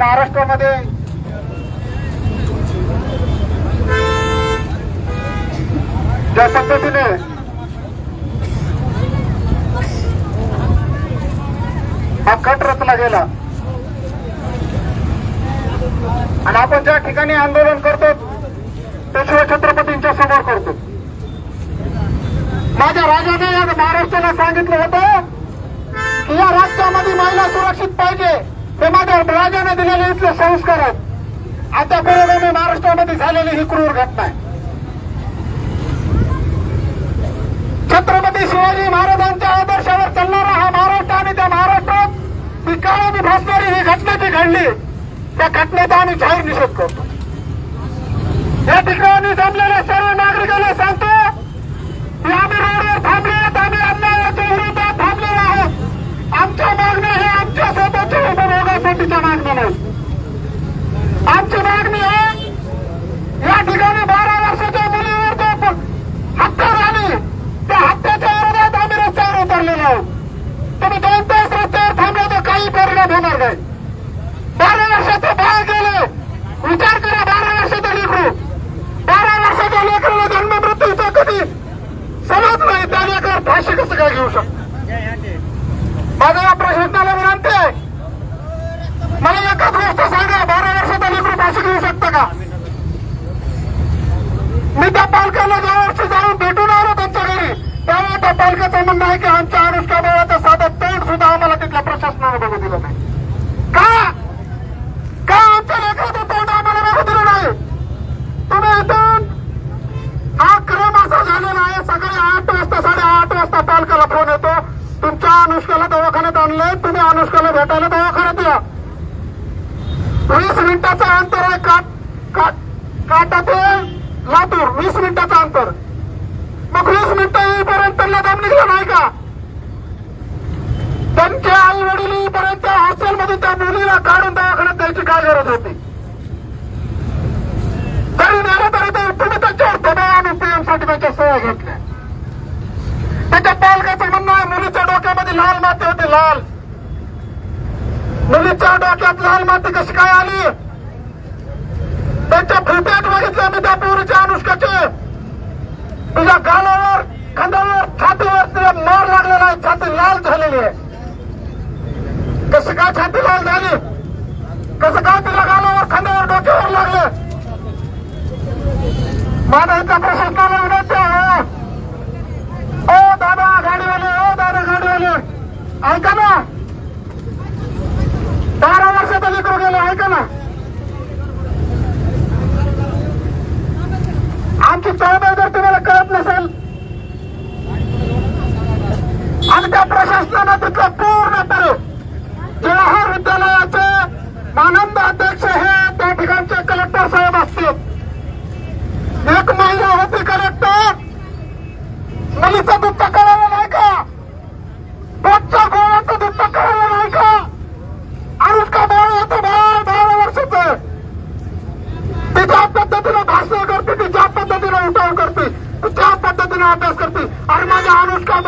महाराष्ट्रामध्ये. ज्या पद्धतीने हा कट रचला गेला आणि आपण ज्या ठिकाणी आंदोलन करतो ते शिवछत्रपतींच्या समोर करतो. माझ्या राजाने या महाराष्ट्राला सांगितलं होतं की या राज्यामध्ये महिला सुरक्षित पाहिजे. हे माझ्या राजाने दिलेले इथले संस्कार आहेत आता बरोबर महाराष्ट्रामध्ये झालेली ही क्रूर घटना आहे. छत्रपती शिवाजी महाराजांच्या आदर्शावर चालणारा हा महाराष्ट्र आणि त्या महाराष्ट्रात ही भासणारी ही घटना जी घडली त्या घटनेचा आम्ही जाहीर निषेध करतो. या ठिकाणी जमलेल्या सर्व नागरिकांना सांगतो की आम्ही रोडवर थांबले आहेत आम्ही अन्यायाच्या विरोधात थांबलेलो आहोत. आमच्या मागण्या ह्या उपभोगासाठीच्या मागण्या नाहीत आमची मागणी आहे या ठिकाणी बारा वर्षाच्या मुलीवर जो प- हत्या झाली त्या हत्येच्या विरोधात आम्ही रस्त्यावर उतरलेलो आहोत. तुम्ही दोन तास रस्त्यावर थांबले तर काही परिणाम होणार नाही. बारा वर्षाचं बाळ गेले. विचार करा बारा वर्षाचं लेकरू. बारा वर्षाच्या लेकरूला जन्म मृत्यूचा कधी समज नाही त्या लेकर फाशी कसं काय घेऊ शकतो? माझा या प्रश्नाला मला एका गोष्ट सांगा बारा वर्षाचा लेकरू फाशी घेऊ शकतं का? मी त्या पालकाला ज्या वर्ष जाऊन भेटून आलो त्यांच्या घरी. त्यामुळे त्या पालकाचं म्हणणं आहे की आमच्या अनुष्का बाळाचं साधं तोंड सुद्धा आम्हाला तिथल्या प्रशासनाने बघू दिलं नाही. का? का आमच्या लेकराचं तोंड आम्हाला बघू दिलं नाही? तुम्ही इथून हा क्रम असा झालेला आहे. सकाळी आठ वाजता साडेआठ वाजता पालकाला फोन येतो. तुमच्या अनुष्काला दवाखान्यात आणलंय. तुम्ही अनुष्काला भेटायला दवाखान्यात या. वीस मिनिटाचं अंतर आहे काट काट काटा ते लातूर वीस मिनिटाचं अंतर. मग वीस मिनिटं येईपर्यंत त्यांना निघला नाही का? त्यांच्या आई वडील येईपर्यंत हॉस्टेलमधून त्या मुलीला काढून दवाखान्यात द्यायची काय गरज होती? तरी नेलं तरी ते तुम्ही त्यांच्यावर दबाव आणि पीएमसाठी त्यांच्या सोय घेतल्या. त्याच्या पालकाचं म्हणणं आहे मुलीच्या डोक्यामध्ये लाल माती होती लाल. मुलीच्या डोक्यात लाल माती कशी काय आली? त्यांच्या फुट्यात बघितल्या मी त्या पोरीच्या अनुष्काचे. तुझ्या गालावर खांद्यावर छातीवर तिला मार लागलेला आहे. छाती लाल झालेली आहे. कसं काय छाती लाल झाली? कसं काय तिला गालावर खांद्यावर डोक्यावर लागले? माझा इथल्या प्रशासनाला विनंती आहे. ओ दादा गाडीवाले ओ दादा गाडीवाले. ऐका ना बारा वर्षाचा लेकरू गेले ऐका ना आमची चळवळ जर तुम्हाला कळत नसेल आणि त्या प्रशासनानं तिथलं पूर्णपणे जवाहर विद्यालयाचे आनंद अध्यक्ष हे त्या ठिकाणचे कलेक्टर साहेब असतील एक महिला होती कलेक्टर मुलीचं दुःख कळालं नाही का पोटच्या गोळ्याचं दुःख कळालं नाही का अनुष्का बाळ होतं बाळ बारा वर्षाचं ती ज्या पद्धतीनं भाषण करते ती ज्या पद्धतीनं उठाव करते ती त्या पद्धतीनं अभ्यास करते आणि माझ्या अनुष्का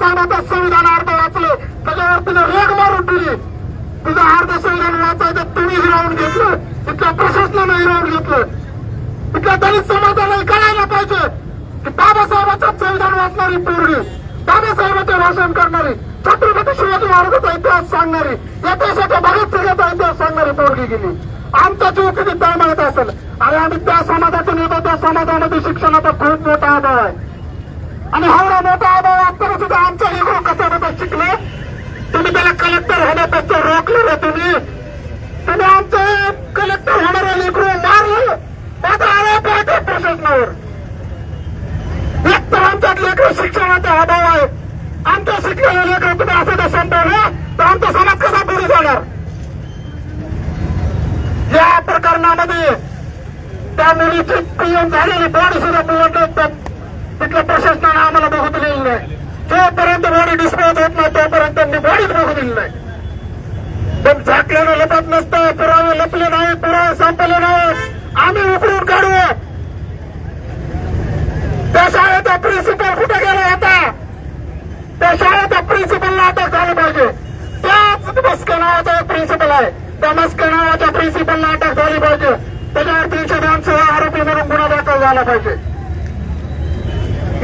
बाळानं संविधान अर्ध वाचले. त्याच्यावर तिने रेग मारून दिली. तुझं अर्ध संविधान वाचायचं तुम्ही हिरावून घेतलं. इथल्या प्रशासनानं हिरावून घेतलं. इथल्या दलित समाजाला कळायला पाहिजे की बाबासाहेबाचं संविधान वाचणारी पोरगी बाबासाहेबांचे भाषण करणारी छत्रपती शिवाजी महाराजांचा इतिहास सांगणारी या देशाच्या भगतसिंगाचा इतिहास सांगणारी पोरगी गेली. आमचा जीव किती तळमळत असेल. आणि आम्ही त्या समाजातून येतो त्या समाजामध्ये शिक्षणाचा खूप मोठा आधार आहे. आणि एवढा मोठा अभाव असताना सुद्धा आमच्या लेकरू कसा कसं शिकले? तुम्ही त्याला कलेक्टर होण्यापेक्षा रोखले रे तुम्ही. तुम्ही आमचं कलेक्टर होणारे लेकरू मारलं. माझा आरोप आहे त्या प्रशासनावर. एक तर आमच्यात लेकर शिक्षणाचा अभाव आहे. आमच्या शिकलेल्या लेकर तुम्ही असं जर संपवलं तर आमचा समाज कसा पुढे जाणार? या प्रकरणामध्ये त्या मुलीची पीएम झालेली बॉडी सुद्धा निवडणूक तिथल्या प्रशासनानं आम्हाला बघू दिलेलं नाही. जोपर्यंत बॉडी डिस्पोज होत नाही तोपर्यंत त्यांनी बॉडीच बघू दिली नाही. पण झाकल्यानं लपत नसतं पुरावे लपले नाही पुरावे संपले नाही आम्ही उकडून काढू. त्या शाळेचा प्रिन्सिपल कुठे गेला होता? त्या शाळेचा प्रिन्सिपलला अटक झालं पाहिजे. त्याच मस्के नावाचा एक प्रिन्सिपल आहे. त्या मस्के नावाच्या प्रिन्सिपलला अटक झाली पाहिजे. त्याच्यावर तीनशे दोनशे आरोपी म्हणून गुन्हा दाखल झाला पाहिजे.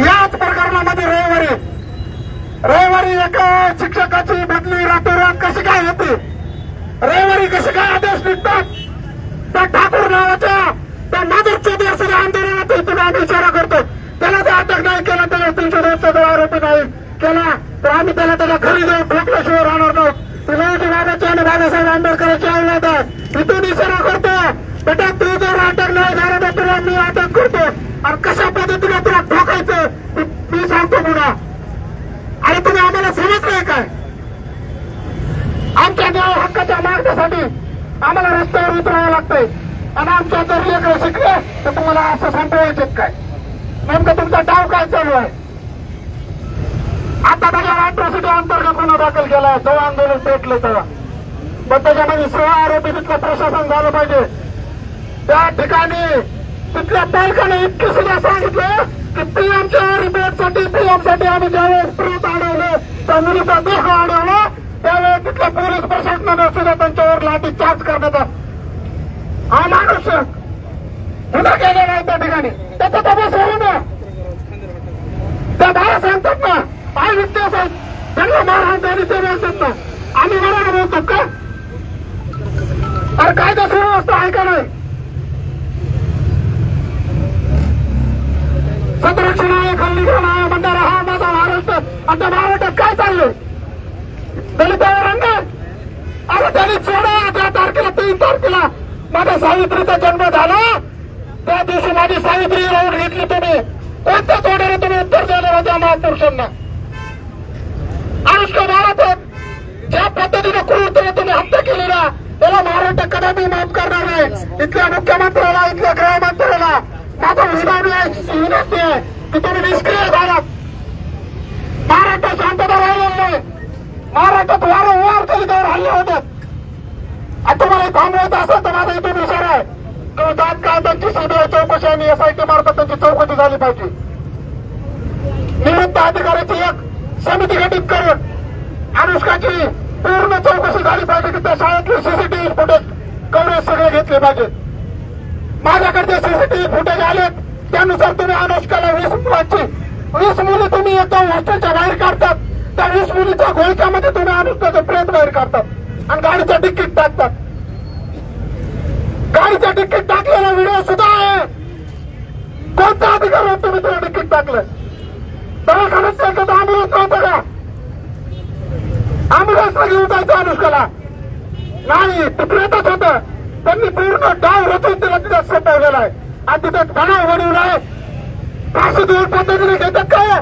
याच प्रकरणामध्ये रविवारी रविवारी एका शिक्षकाची बदली रातोरात कशी काय होते? रविवारी कसे काय आदेश निघतात? त्या ठाकूर नावाच्या त्या माधुरच्या असलेल्या आंदोलनात तुम्ही आम्ही इशारा करतो. त्याला जर अटक नाही केला त्याला तीनशे दोनशे दोन आरोपी नाही केला तर आम्ही त्याला त्याला घरी जाऊन ठोकल्याशिवाय राहणार नाही. शिवाजी बाबाची आणि बाबासाहेब आंबेडकरांची आवडत आहे. इथून इशारा करतो बेटा तू जर अटक नाही झाला तर तुला मी अटक करतो. आणि कशा पद्धतीने तुला ठोकायचं ते मी सांगतो पुन्हा आणि तुम्ही आम्हाला समजलंय काय आमच्या न्याय त्याच्यासाठी आम्हाला रस्त्यावर उतरावं लागतंय. आणि आमच्या जर लेकर शिकले तर तुम्हाला असं सांगता संपवायचे काय नेमकं तुमचा डाव काय चालू आहे? आता त्याच्या अॅट्रॉसिटी अंतर्गत गुन्हा दाखल केला जेव्हा आंदोलन पेटलं तेव्हा. पण त्याच्यामध्ये सहा आरोपी तिथलं प्रशासन झालं पाहिजे. त्या ठिकाणी तिथल्या पालकाने इतकं सुद्धा सांगितलं की पीएमच्या रिपोर्टसाठी पीएमसाठी आम्ही ज्यावेळेस प्रेत अडवलं त्या मुलीचा देह अडवला त्यावेळी तिथल्या पोलीस प्रशासनाने सुद्धा त्यांच्यावर लाठीचार्ज करण्यात आला हा माणूस गुन्हा केलेला आहे त्या ठिकाणी. त्याचा तपास होऊ नये त्या बाया सांगतात ना काय वित्तेस आहेत त्यांना मारहाण झाली ते बोलतात ना. आम्ही मराठा बोलतो का? अरे कायदा सुव्यवस्था आहे का नाही? संरक्षण आहे खल्लीकरण आहे म्हणणारा हा माझा महाराष्ट्र आणि महाराष्ट्रात काय चाललंय? दलितावर अरे त्यांनी सोडा. अकरा तारखेला तीन तारखेला माझ्या सावित्रीचा जन्म झाला. त्या दिवशी माझी सावित्री राहून घेतली तुम्ही. कोणत्या तोड्याने तुम्ही उत्तर दिलं होत्या महापुरुषांना? अनुष्का भारत ज्या पद्धतीने क्रूरतेने तुम्ही हत्या केलेला त्याला महाराष्ट्र कदापि माफ करणार नाही इथल्या मुख्यमंत्र्याला इथल्या गृहमंत्र्याला माझा विधान आहे विनंती आहे. की तुम्ही निष्क्रिय झालात. महाराष्ट्र शांतता राहिलेली नाही. महाराष्ट्रात वारंवार दलितावर हल्ले होतात आणि तुम्हाला हे थांबवायचं असेल तर माझा इथून विचार आहे. की तात्काळ त्यांची सीबीआय चौकशी आणि एसआयटी मार्फत त्यांची चौकशी झाली पाहिजे. निवृत्त अधिकाऱ्याची एक समिती गठीत करून अनुष्काची पूर्ण चौकशी झाली पाहिजे की त्या शाळेतले सीसीटीव्ही फुटेज कव्हरेज सगळे घेतले पाहिजे. माझ्याकडे सीसीटीव्ही फुटेज आलेत त्यानुसार तुम्ही अनुष्काला वीस मुलांची वीस मुलं तुम्ही एकदम हॉस्टेलच्या बाहेर काढतात. त्या वीस मुलीच्या घोळक्यामध्ये तुम्ही अनुष्काचं प्रेत बाहेर काढतात आणि गाडीचं तिकीट टाकतात. गाडीचं तिकीट टाकलेला व्हिडिओ सुद्धा आहे. कोणत्या अधिकार तुम्ही तुला तिकीट टाकलं दवाखान्यात जायचं तर अँब्युलन्स नव्हतं का अँब्युलन्सला घेऊन जायचं अनुष्काला. नाही ते प्रेतच होत. त्यांनी पूर्ण डाव रचून तिला तिथं सपवलेला आहे. आणि तिथं तणाव वडवलाय फाशी दोन पद्धतीने घेतात काय?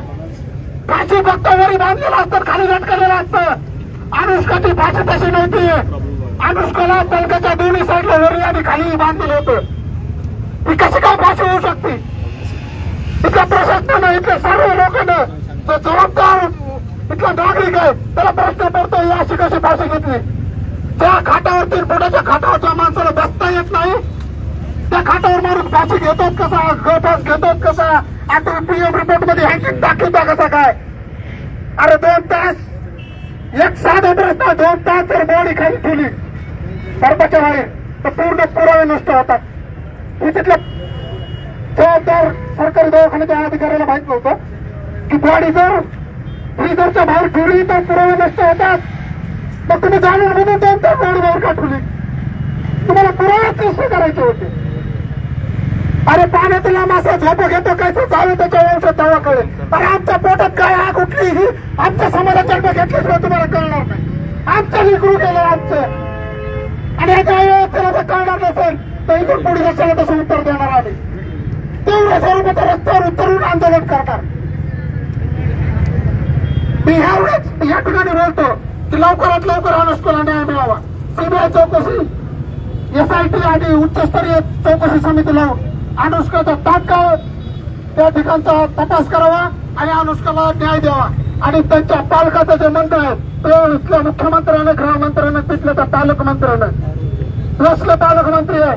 फाशी फक्त वरी बांधलेलं असतं खाली लटकलेलं असतं. अनुष्काची फाशी तशी नव्हती. अनुष्काला पलकाच्या दोन्ही साईडला वरी आणि खाली बांधलेलं होतं. ही कशी काय फाशी होऊ शकते? इथल्या प्रशासनानं इथल्या सर्व लोकांना जो जबाबदार इथला नागरिक आहे त्याला प्रश्न पडतो ही अशी कशी फाशी घेतली? त्या खाटावर तीन फुटाच्या खाटावरच्या माणसाला बसता येत नाही त्या खाटावर माणूस फाशी घेतात कसा? गळफास घेतात कसा? आता पीएम रिपोर्टमध्ये हँकिंग दाखवता कसा काय? अरे दोन तास एक साधा प्रश्न दोन तास जर बॉडी खाली ठेवली सर्वाच्या बाहेर तर पूर्ण पुरावे नष्ट होतात. हे तिथलं जबाबदार सरकारी दवाखान्याच्या अधिकाऱ्याला माहीत नव्हतं की बॉडी जर फ्रीजरच्या बाहेर ठेवली तर पुरावे नष्ट होतात. मग तुम्ही जाणून म्हणून दोन तास बॉडी बाहेर का ठेवली? तुम्हाला पुरावेच नष्ट करायचे होते. अरे पाण्यातला मासा झोप घेतो कसं चालू त्याच्या व्यवसाय तेव्हा कळेल. अरे आमच्या पोटात काय आग उठली ही आमच्या समाजात जन्म घेतल्याशिवाय तुम्हाला कळणार नाही. आमचं लिकरू केलं आमचं. आणि याच्या वेळेस जर कळणार नसेल तर इकडून पुढे कशाला तसं उत्तर देणार आम्ही. तेवढ्या स्वरूपाचं रस्त्यावर उतरून आंदोलन करणार. मी ह्यावेळेस या ठिकाणी बोलतो की लवकरात लवकर अनुष्काला न्याय मिळावा. सीबीआय चौकशी एसआयटी आणि उच्चस्तरीय चौकशी समिती लावून अनुष्काचा तात्काळ त्या ठिकाणचा तपास करावा आणि अनुष्काला न्याय द्यावा. आणि त्यांच्या पालकाचं जे मंत्र आहे ते इथल्या मुख्यमंत्र्यानं गृहमंत्र्यानं तिथल्या त्या पालकमंत्र्यानं रसले पालकमंत्री आहे.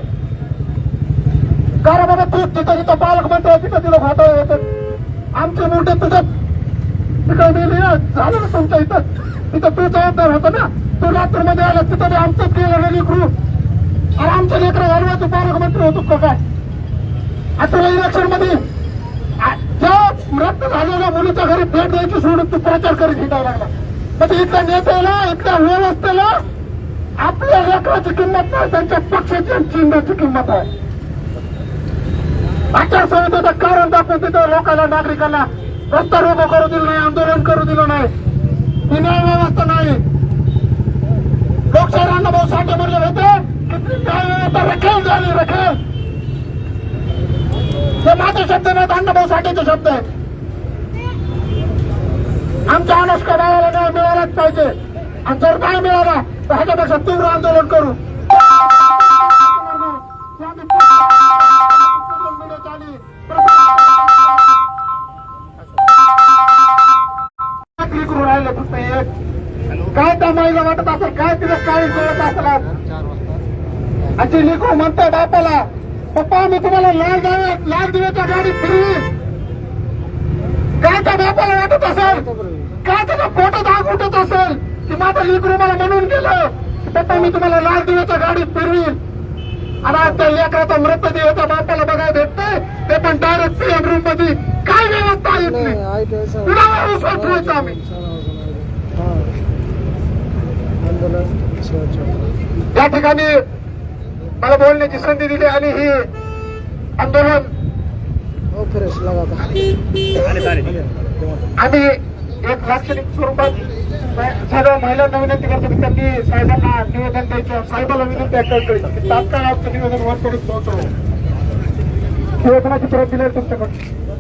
कारण बाबा तू तिथं जिथं पालकमंत्री आहे तिथं तिला घोटाळे येतात आमचे मोठे तुझ्या तिकडे गेली ना, झालं ना तुमच्या इथं. तिथं तू जबाबदार होता ना. तू रात्रीमध्ये आला तिथं आमचं केलं गेली ना आणि आमच्या लेकरं घालवा तू पालकमंत्री होतो का काय? आता इलेक्शनमध्ये त्या ज्या झालेल्या मुलीच्या घरी भेट द्यायची सोडून तू प्रचार करीत हिंडायला लागला. म्हणजे इथल्या नेत्याला इथल्या व्यवस्थेला आपल्या लेकराची किंमत नाही त्यांच्या पक्षाची आणि चिन्हाची किंमत आहे. आचारसंहितेचं कारण दाखवून तिथं लोकांना नागरिकांना रस्ता रोको करू दिलं नाही आंदोलन करू दिलं नाही ही न्याय व्यवस्था नाही. लोकशाही अण्णाभाऊ साठे म्हणले होते की न्याय व्यवस्था रखेल झाली रखेल. हे माझे शब्द नाहीत अण्णाभाऊ साठेचे शब्द आहेत आमच्या अनुष्का भावाला न्याय मिळालाच पाहिजे. आणि जर नाही मिळाला तर ह्याच्यापेक्षा तीव्र आंदोलन करू. क्लिक करून राहिले फक्त एक. काय त्या माईला वाटत असेल? काय तिला काय कळत असेल? अशी लिखू म्हणतोय बापाला पप्पा मी तुम्हाला लाल दिवे लाल दिव्याच्या गाडीत फिरवी काय त्या बापाला वाटत असेल? काय त्याचा फोटो दाग उठत असेल? की माझं लिकरू मला म्हणून गेलं? पप्पा मी तुम्हाला लाल दिव्याच्या गाडीत फिरवीन. आणि आज त्या लेकराचा मृतदेह त्या बापाला बघायला भेटतोय. ते पण डायरेक्ट सीएम रूममध्ये काय व्यवस्था येत नाही कुणावर विश्वास ठेवायचा आम्ही? या ठिकाणी मला बोलण्याची संधी दिली आणि ही आंदोलन आम्ही एक लाक्षणिक स्वरूपात सर्व महिलांना विनंती करतो की त्यांनी साहेबांना निवेदन द्यायचं. साहेबाला विनंती आहे तात्काळ आमचं निवेदन वर करून पोहोचवलं निवेदनाची प्रत दिली तुमच्याकडे